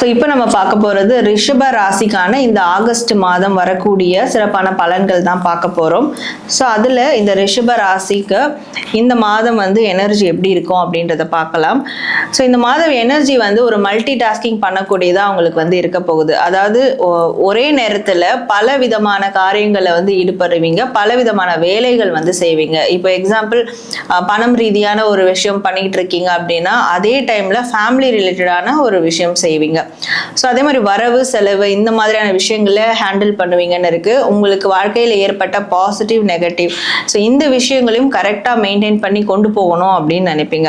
So இப்போ நம்ம பார்க்க போகிறது ரிஷப ராசிக்கான இந்த ஆகஸ்ட் மாதம் வரக்கூடிய சிறப்பான பலன்கள் தான் பார்க்க போகிறோம் ஸோ அதில் இந்த ரிஷப ராசிக்கு இந்த மாதம் வந்து எனர்ஜி எப்படி இருக்கும் அப்படின்றத பார்க்கலாம். ஸோ இந்த மாதம் எனர்ஜி வந்து ஒரு மல்டி டாஸ்கிங் பண்ணக்கூடியதாக அவங்களுக்கு வந்து இருக்க போகுது. அதாவது ஒ- ஒரே நேரத்தில் பல விதமான காரியங்களை வந்து ஈடுபடுவீங்க. பல விதமான வேலைகள் வந்து செய்வீங்க. இப்போ எக்ஸாம்பிள் பணம் ரீதியான ஒரு விஷயம் பண்ணிகிட்டு இருக்கீங்க அப்படின்னா அதே டைமில் ஃபேமிலி ரிலேட்டடான ஒரு விஷயம் செய்வீங்க. ஸோ அதே மாதிரி வரவு செலவு இந்த மாதிரியான விஷயங்களை ஹேண்டில் பண்ணுவீங்கன்னு இருக்கு. உங்களுக்கு வாழ்க்கையில் ஏற்பட்ட பாசிட்டிவ் நெகட்டிவ் ஸோ இந்த விஷயங்களையும் கரெக்டாக மெயின்டைன் பண்ணி கொண்டு போகணும் அப்படின்னு நினைப்பீங்க.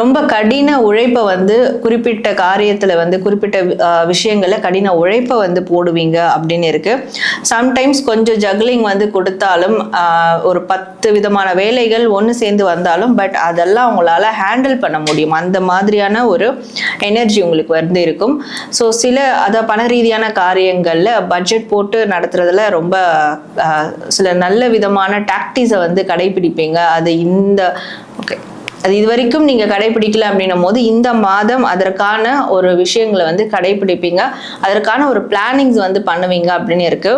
ரொம்ப கடின உழைப்பை வந்து குறிப்பிட்ட காரியத்தில் வந்து குறிப்பிட்ட விஷயங்களை கடின உழைப்பை வந்து போடுவீங்க அப்படின்னு இருக்கு. சம்டைம்ஸ் கொஞ்சம் ஜக்லிங் வந்து கொடுத்தாலும் ஒரு பத்து விதமான வேலைகள் ஒன்று சேர்ந்து வந்தாலும் பட் அதெல்லாம் உங்களால் ஹேண்டில் பண்ண முடியும். அந்த மாதிரியான ஒரு எனர்ஜி உங்களுக்கு வந்து இருக்கும். ஸோ சில அதை பண ரீதியான காரியங்களில் பட்ஜெட் போட்டு நடத்துறதுல ரொம்ப சில நல்ல விதமான டாக்டிஸை வந்து கடைபிடிப்பீங்க. அது இந்த ஓகே அது இது வரைக்கும் நீங்கள் கடைபிடிக்கல அப்படின்னும் போது இந்த மாதம் அதற்கான ஒரு விஷயங்களை வந்து கடைபிடிப்பீங்க. அதற்கான ஒரு பிளானிங்ஸ் வந்து பண்ணுவீங்க அப்படின்னு இருக்கு.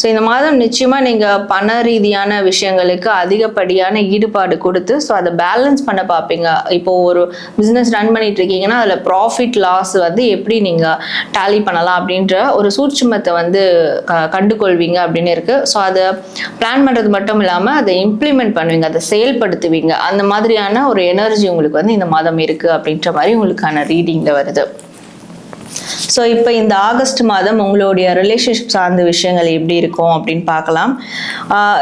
ஸோ இந்த மாதம் நிச்சயமாக நீங்கள் பண ரீதியான விஷயங்களுக்கு அதிகப்படியான ஈடுபாடு கொடுத்து ஸோ அதை பேலன்ஸ் பண்ண பார்ப்பீங்க. இப்போ ஒரு பிஸ்னஸ் ரன் பண்ணிட்டு இருக்கீங்கன்னா அதில் ப்ராஃபிட் லாஸ் வந்து எப்படி நீங்கள் டேலி பண்ணலாம் அப்படின்ற ஒரு சூட்சுமத்தை வந்து க- கண்டுகொள்வீங்க அப்படின்னு இருக்கு. ஸோ அதை பிளான் பண்ணுறது மட்டும் இல்லாமல் அதை இம்ப்ளிமெண்ட் பண்ணுவீங்க அதை செயல்படுத்துவீங்க. அந்த மாதிரியான ஒரு எனர்ஜி உங்களுக்கு வந்து இந்த மாதம் இருக்கு அப்படின்ற மாதிரி உங்களுக்கான ரீடிங்கில் வருது. ஸோ இப்போ இந்த ஆகஸ்ட் மாதம் உங்களுடைய ரிலேஷன்ஷிப் சார்ந்த விஷயங்கள் எப்படி இருக்கும் அப்படின்னு பார்க்கலாம்.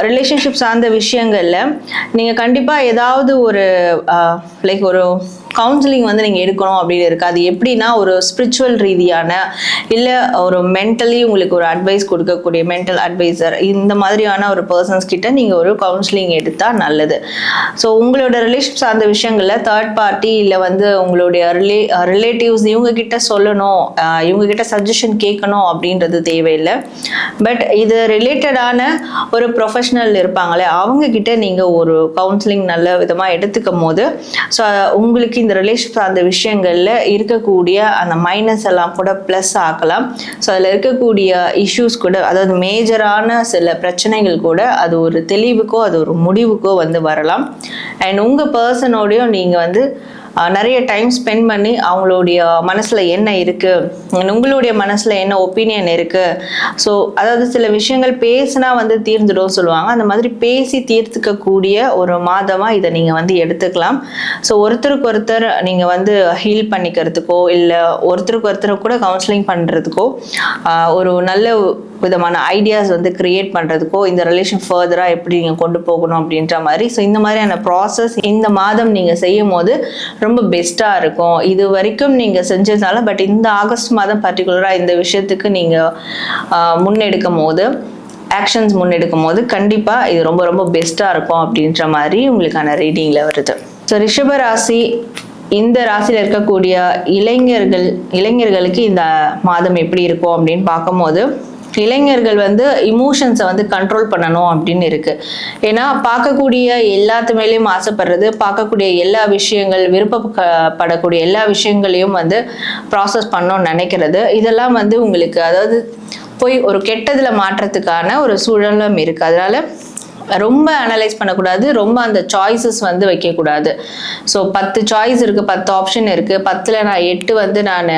ரிலேஷன்ஷிப் சார்ந்த விஷயங்களில் நீங்கள் கண்டிப்பாக ஏதாவது ஒரு லைக் ஒரு கவுன்சிலிங் வந்து நீங்கள் எடுக்கணும் அப்படின்னு இருக்கு. அது எப்படின்னா ஒரு ஸ்பிரிச்சுவல் ரீதியான இல்லை ஒரு மென்டலி உங்களுக்கு ஒரு அட்வைஸ் கொடுக்கக்கூடிய மென்டல் அட்வைசர் இந்த மாதிரியான ஒரு பர்சன்ஸ் கிட்ட நீங்கள் ஒரு கவுன்சிலிங் எடுத்தால் நல்லது. ஸோ உங்களோட ரிலேஷன் சார்ந்த விஷயங்களில் தேர்ட் பார்ட்டி இல்லை வந்து உங்களுடைய ரிலே ரிலேட்டிவ்ஸ் இவங்க கிட்ட சொல்லணும் இவங்க கிட்ட சஜஷன் கேட்கணும் அப்படின்றது தேவையில்லை. பட் இது ரிலேட்டடான ஒரு ப்ரொஃபஷனல் இருப்பாங்களே அவங்க கிட்ட நீங்கள் ஒரு கவுன்சிலிங் நல்ல விதமாக எடுத்துக்கும் போது ஸோ உங்களுக்கு இந்த இந்த ரிலேஷன் சார்ந்த விஷயங்களில் இருக்கக்கூடிய அந்த மைனஸ் எல்லாம் கூட ப்ளஸ் ஆக்கலாம். ஸோ அதில் இருக்கக்கூடிய இஷ்யூஸ் கூட அதாவது மேஜரான சில பிரச்சனைகள் கூட அது ஒரு தெளிவுக்கோ அது ஒரு முடிவுக்கோ வந்து வரலாம். அண்ட் உங்கள் பர்சனோடையும் நீங்கள் வந்து நிறைய டைம் ஸ்பெண்ட் பண்ணி அவங்களுடைய மனசில் என்ன இருக்குது உங்களுடைய மனசில் என்ன ஒப்பீனியன் இருக்குது ஸோ அதாவது சில விஷயங்கள் பேசினா வந்து தீர்ந்துடும் சொல்லுவாங்க. அந்த மாதிரி பேசி தீர்த்துக்கக்கூடிய ஒரு மாதமாக இதை நீங்கள் வந்து எடுத்துக்கலாம். ஸோ ஒருத்தருக்கு ஒருத்தர் நீங்கள் வந்து ஹீல் பண்ணிக்கிறதுக்கோ இல்லை ஒருத்தருக்கு ஒருத்தர் கூட கவுன்சிலிங் பண்ணுறதுக்கோ ஒரு நல்ல விதமான ஐடியாஸ் வந்து கிரியேட் பண்ணுறதுக்கோ இந்த ரிலேஷன் ஃபர்தராக எப்படி நீங்கள் கொண்டு போகணும் அப்படின்ற மாதிரி. ஸோ இந்த மாதிரியான ப்ராசஸ் இந்த மாதம் நீங்கள் செய்யும் போது ரொம்ப பெஸ்ட்டாக இருக்கும். இது வரைக்கும் நீங்கள் செஞ்சதுனால பட் இந்த ஆகஸ்ட் மாதம் பர்டிகுலராக இந்த விஷயத்துக்கு நீங்கள் முன்னெடுக்கும் போது ஆக்ஷன்ஸ் முன்னெடுக்கும் போது கண்டிப்பாக இது ரொம்ப ரொம்ப பெஸ்ட்டாக இருக்கும் அப்படின்ற மாதிரி உங்களுக்கான ரீடிங்கில் வருது. ஸோ ரிஷப ராசி இந்த ராசியில் இருக்கக்கூடிய இளைஞர்கள் இளைஞர்களுக்கு இந்த மாதம் எப்படி இருக்கும் அப்படின்னு பார்க்கும்போது இளைஞர்கள் வந்து இமோஷன்ஸை வந்து கண்ட்ரோல் பண்ணணும் அப்படின்னு இருக்கு. ஏன்னா பார்க்கக்கூடிய எல்லாத்து மேலேயும் ஆசைப்படுறது பார்க்கக்கூடிய எல்லா விஷயங்கள் விருப்பப்படக்கூடிய எல்லா விஷயங்களையும் வந்து ப்ராசஸ் பண்ணணும்னு நினைக்கிறது. இதெல்லாம் வந்து உங்களுக்கு அதாவது போய் ஒரு கெட்டதில் மாற்றத்துக்கான ஒரு சூழலும் இருக்குது அதனால ரொம்ப அனலைஸ் பண்ணக்கூடாது. ரொம்ப அந்த சாய்ஸஸ் வந்து வைக்கக்கூடாது. ஸோ பத்து சாய்ஸ் இருக்குது பத்து ஆப்ஷன் இருக்குது பத்தில் நான் எட்டு வந்து நான்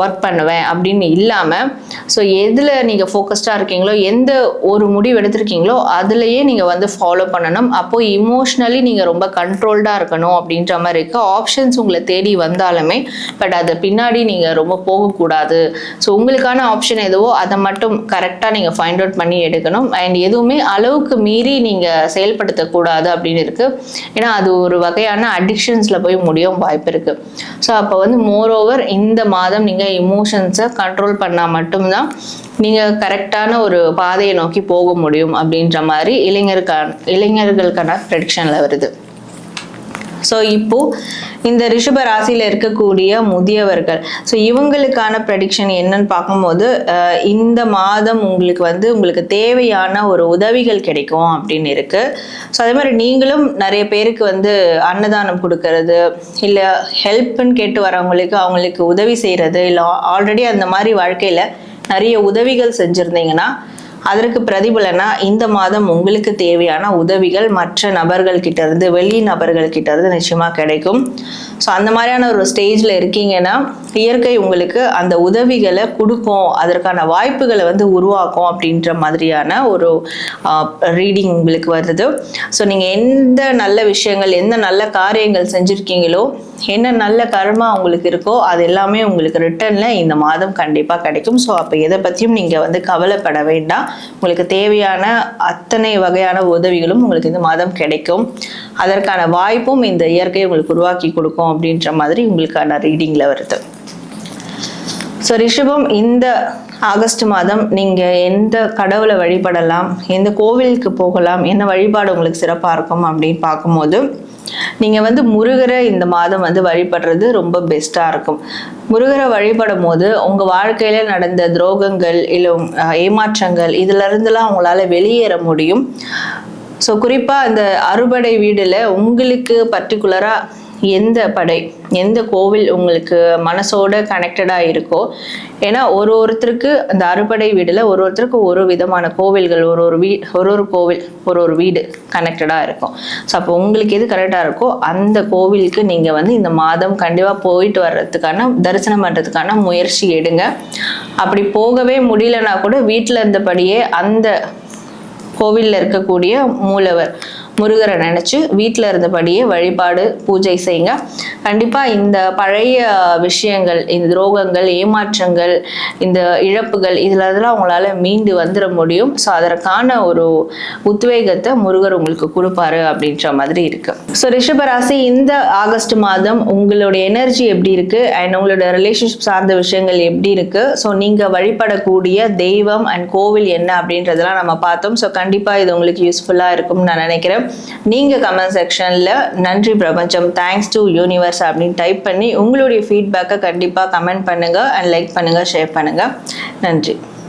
ஒர்க் பண்ணுவேன் அப்படின்னு இல்லாமல் ஸோ எதில் நீங்கள் ஃபோக்கஸ்டாக இருக்கீங்களோ எந்த ஒரு முடிவு எடுத்திருக்கீங்களோ அதுலேயே நீங்கள் வந்து ஃபாலோ பண்ணணும். அப்போது இமோஷ்னலி நீங்கள் ரொம்ப கண்ட்ரோல்டாக இருக்கணும் அப்படின்ற மாதிரி இருக்குது ஆப்ஷன்ஸ் உங்களை தேடி வந்தாலுமே பட் அது பின்னாடி நீங்கள் ரொம்ப போகக்கூடாது. ஸோ உங்களுக்கான ஆப்ஷன் எதுவோ அதை மட்டும் கரெக்டாக நீங்கள் ஃபைண்ட் அவுட் பண்ணி எடுக்கணும். அண்ட் எதுவுமே அளவுக்கு மீறி நீங்கள் செயல்படுத்தக்கூடாது அப்படின்னு இருக்குது ஏன்னா அது ஒரு வகையான அடிக்ஷன்ஸில் போய் முடியும் வாய்ப்பு இருக்குது ஸோ அப்போ வந்து மோரோவர் இந்த மாதம் நீங்கள் இமோஷன்ஸை கண்ட்ரோல் பண்ணால் மட்டும்தான் நீங்கள் கரெக்டான ஒரு பாதையை நோக்கி போக முடியும் அப்படின்ற மாதிரி இளைஞருக்கான இளைஞர்களுக்கான ப்ரெடிக்ஷனில் வருது. ஸோ இப்போது இந்த ரிஷப ராசியில் இருக்கக்கூடிய முதியவர்கள். ஸோ இவங்களுக்கான ப்ரெடிக்ஷன் என்னன்னு பார்க்கும்போது இந்த மாதம் உங்களுக்கு வந்து உங்களுக்கு தேவையான ஒரு உதவிகள் கிடைக்கும் அப்படின்னு இருக்கு. ஸோ அதே மாதிரி நீங்களும் நிறைய பேருக்கு வந்து அன்னதானம் கொடுக்கறது இல்லை ஹெல்ப்னு கேட்டு வரவங்களுக்கு அவங்களுக்கு உதவி செய்கிறது இல்லை ஆல்ரெடி அந்த மாதிரி வாழ்க்கையில் நிறைய உதவிகள் செஞ்சுருந்தீங்கன்னா அதற்கு பிரதிபலனா இந்த மாதம் உங்களுக்கு தேவையான உதவிகள் மற்ற நபர்கள் கிட்ட இருந்து வெளி நபர்கள் கிட்ட இருந்து நிச்சயமா கிடைக்கும். ஸோ அந்த மாதிரியான ஒரு ஸ்டேஜ்ல இருக்கீங்கன்னா இயற்கை உங்களுக்கு அந்த உதவிகளை கொடுக்கும். அதற்கான வாய்ப்புகளை வந்து உருவாக்கும் அப்படின்ற மாதிரியான ஒரு ரீடிங் உங்களுக்கு வருது. ஸோ நீங்கள் எந்த நல்ல விஷயங்கள் எந்த நல்ல காரியங்கள் செஞ்சுருக்கீங்களோ என்ன நல்ல கர்மா உங்களுக்கு இருக்கோ அது எல்லாமே உங்களுக்கு ரிட்டர்னில் இந்த மாதம் கண்டிப்பாக கிடைக்கும். ஸோ அப்போ எதை பற்றியும் நீங்கள் வந்து கவலைப்பட வேண்டாம். உங்களுக்கு தேவையான அத்தனை வகையான உதவிகளும் உங்களுக்கு இந்த மாதம் கிடைக்கும். அதற்கான வாய்ப்பும் இந்த இயற்கை உங்களுக்கு உருவாக்கி கொடுக்கும் அப்படின்ற மாதிரி உங்களுக்கான ரீடிங்கில் வருது. ஸோ ரிஷபம் இந்த ஆகஸ்ட் மாதம் நீங்கள் எந்த கடவுளை வழிபடலாம் எந்த கோவிலுக்கு போகலாம் என்ன வழிபாடு உங்களுக்கு சிறப்பாக இருக்கும் அப்படின்னு பார்க்கும்போது நீங்கள் வந்து முருகரை இந்த மாதம் வந்து வழிபடுறது ரொம்ப பெஸ்ட்டாக இருக்கும். முருகரை வழிபடும் போது உங்கள் வாழ்க்கையில் நடந்த துரோகங்கள் இல்லை ஏமாற்றங்கள் இதுல உங்களால் வெளியேற முடியும். ஸோ குறிப்பாக அந்த அறுபடை வீடில் உங்களுக்கு பர்டிகுலராக எந்த படை எந்த கோவில் உங்களுக்கு மனசோட கனெக்டடாக இருக்கோ ஏன்னா ஒரு ஒருத்தருக்கு அந்த அறுபடை வீடில் ஒரு ஒருத்தருக்கு ஒரு விதமான கோவில்கள் ஒரு ஒரு வீ ஒரு ஒரு கோவில் ஒரு ஒரு வீடு கனெக்டடாக இருக்கும். ஸோ அப்போ உங்களுக்கு எது கரெக்டாக இருக்கோ அந்த கோவிலுக்கு நீங்கள் வந்து இந்த மாதம் கண்டிப்பாக போயிட்டு வர்றதுக்கான தரிசனம் பண்ணுறதுக்கான முயற்சி எடுங்க. அப்படி போகவே முடியலன்னா கூட வீட்டில் இருந்தபடியே அந்த கோவிலில் இருக்கக்கூடிய மூலவர் முருகரை நினச்சி வீட்டில் இருந்தபடியே வழிபாடு பூஜை செய்யுங்க. கண்டிப்பாக இந்த பழைய விஷயங்கள் இந்த துரோகங்கள் ஏமாற்றங்கள் இந்த இழப்புகள் இதில் இதெல்லாம் உங்களால் மீண்டு வந்துட முடியும். ஸோ அதற்கான ஒரு உத்வேகத்தை முருகர் உங்களுக்கு கொடுப்பாரு அப்படின்ற மாதிரி இருக்கு. ஸோ ரிஷபராசி இந்த ஆகஸ்ட் மாதம் உங்களுடைய எனர்ஜி எப்படி இருக்கு? அண்ட் உங்களோட ரிலேஷன்ஷிப் சார்ந்த விஷயங்கள் எப்படி இருக்கு? ஸோ நீங்கள் வழிபடக்கூடிய தெய்வம் அண்ட் கோவில் என்ன அப்படின்றதெல்லாம் நம்ம பார்த்தோம். ஸோ கண்டிப்பாக இது உங்களுக்கு யூஸ்ஃபுல்லாக இருக்கும்னு நான் நினைக்கிறேன். நீங்கள் கமெண்ட் செக்ஷனில் நன்றி பிரபஞ்சம் தேங்க்ஸ் டு யூனிவர்ஸ் அப்படின்னு டைப் பண்ணி உங்களுடைய ஃபீட்பேக்கை கண்டிப்பாக கமெண்ட் பண்ணுங்கள் அண்ட் லைக் பண்ணுங்கள் ஷேர் பண்ணுங்கள் நன்றி.